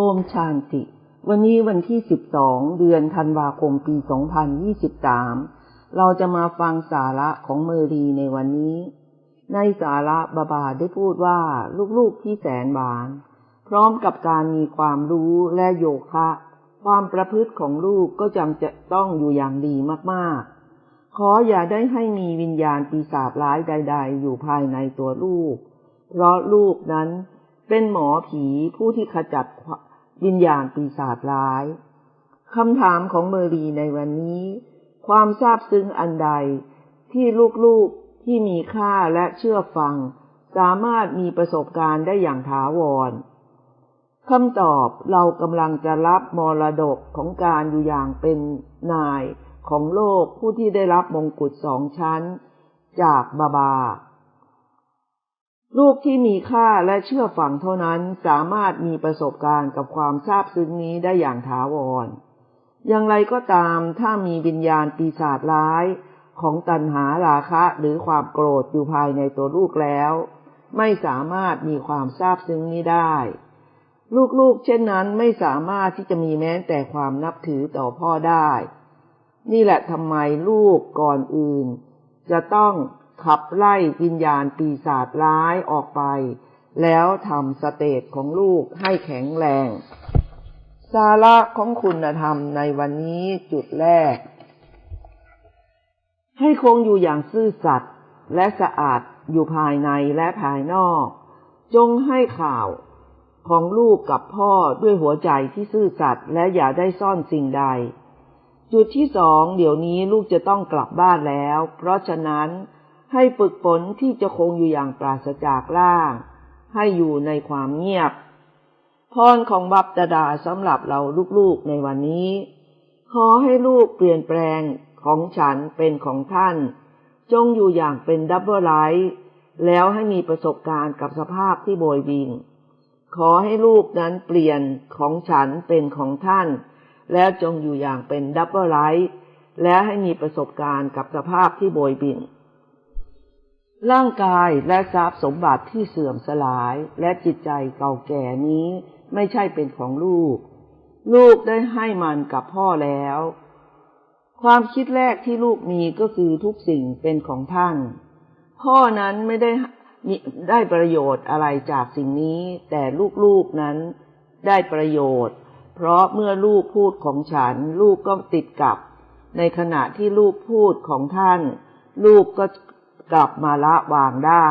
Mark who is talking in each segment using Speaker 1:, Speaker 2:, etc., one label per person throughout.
Speaker 1: โอมชานติ วันนี้วันที่ 12 เดือนธันวาคมปี 2023 เราจะมาฟังสาระของเมรีในวันนี้ ในสาระบาบาได้พูดว่าลูกๆที่แสนบาน พร้อมกับการมีความรู้และโยคะ ความประพฤติของลูกก็จำจะต้องอยู่อย่างดีมากๆ ขออย่าได้ให้มีวิญญาณปีศาจร้ายใด ๆ อยู่ภายในตัวลูก เพราะลูกนั้นเป็นหมอผีผู้ที่ขจัด วิญญาณปีศาจร้ายคำถามของเมรีในวันนี้ ความซาบซึ้งอันใดที่ลูกๆที่มีค่าและเชื่อฟัง สามารถมีประสบการณ์ได้อย่างถาวรคำตอบเรากำลังจะรับมรดกของการอยู่อย่างเป็นนายของโลกผู้ที่ได้รับมงกุฎสองชั้น จากบาบา ลูกที่มีค่าและเชื่อฟังเท่านั้นสามารถมีประสบการณ์กับความซาบซึ้งนี้ได้อย่างถาวร อย่างไรก็ตามถ้ามีวิญญาณปีศาจร้าย ของตันหาราคะหรือความโกรธอยู่ภายในตัวลูกแล้ว ไม่สามารถมีความซาบซึ้งนี้ได้ ลูกๆ เช่นนั้นไม่สามารถที่จะมีแม้แต่ความนับถือต่อพ่อได้ นี่แหละทำไมลูกก่อนอื่น จะต้อง ขับไล่วิญญาณปีศาจร้ายออกไป แล้วทำสเตจของลูกให้แข็งแรง สาระของคุณธรรมในวันนี้จุดแรก ให้คงอยู่อย่างซื่อสัตย์และสะอาดอยู่ภายในและภายนอก จงให้ข่าวของลูกกับพ่อด้วยหัวใจที่ซื่อสัตย์และอย่าได้ซ่อนสิ่งใด จุดที่สองเดี๋ยวนี้ลูกจะต้องกลับบ้านแล้ว เพราะฉะนั้น ให้ฝึกฝนที่จะคงอยู่อย่างปราศจากล่าง ให้อยู่ในความเงียบ พรของบัพตดาสำหรับเราลูกๆในวันนี้ ขอให้ลูกเปลี่ยนแปลงของฉันเป็นของท่าน จงอยู่อย่างเป็นดับเบิลไลท์แล้วให้มีประสบการณ์กับสภาพที่โบยบิน ขอให้ลูกนั้นเปลี่ยนของฉันเป็นของท่าน แล้วจงอยู่อย่างเป็นดับเบิลไลท์และให้มีประสบการณ์กับสภาพที่โบยบิน ร่างกายและทรัพย์สมบัติที่เสื่อมสลายและจิตใจเก่าแก่นี้ไม่ใช่เป็นของลูก ลูกได้ให้มันกับพ่อแล้ว ความคิดแรกที่ลูกมีก็คือทุกสิ่งเป็นของท่าน พ่อนั้นไม่ได้ได้ประโยชน์อะไรจากสิ่งนี้ แต่ลูกๆนั้นได้ประโยชน์ เพราะเมื่อลูกพูดของฉัน ลูกก็ติดกับ ในขณะที่ลูกพูดของท่าน ลูกก็ กลับมาละวางได้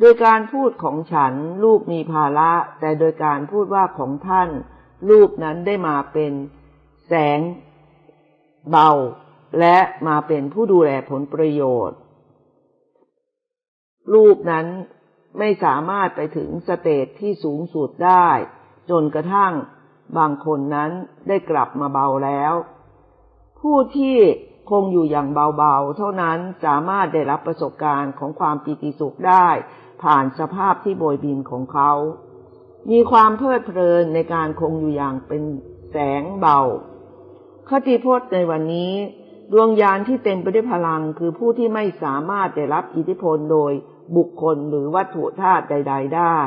Speaker 1: โดยการพูดของฉันลูกมีภาระ แต่โดยการพูดว่าของท่าน ลูกนั้นได้มาเป็นแสงเบา และมาเป็นผู้ดูแลผลประโยชน์ ลูกนั้นไม่สามารถไปถึงสเตจที่สูงสุดได้ จนกระทั่งบางคนนั้นได้กลับมาเบาแล้ว ผู้ที่ คงอยู่อย่างเบาๆ เท่านั้นสามารถได้รับประสบการณ์ของความปีติสุขได้ ผ่านสภาพที่โบยบินของเขา มีความเพลิดเพลินในการคงอยู่อย่างเป็นแสงเบาคติพจน์ในวันนี้ ดวงยานที่เต็มไปด้วยพลังคือผู้ที่ไม่สามารถได้รับอิทธิพลโดยบุคคลหรือวัตถุธาตุใด ๆ ได้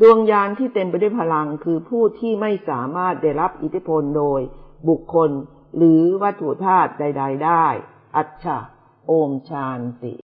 Speaker 1: ดวงยานที่เต็มไปด้วยพลังคือผู้ที่ไม่สามารถได้รับอิทธิพลโดยบุคคล หรือวัตถุธาตุใด ๆ ได้ อัจฉะโอมชานติ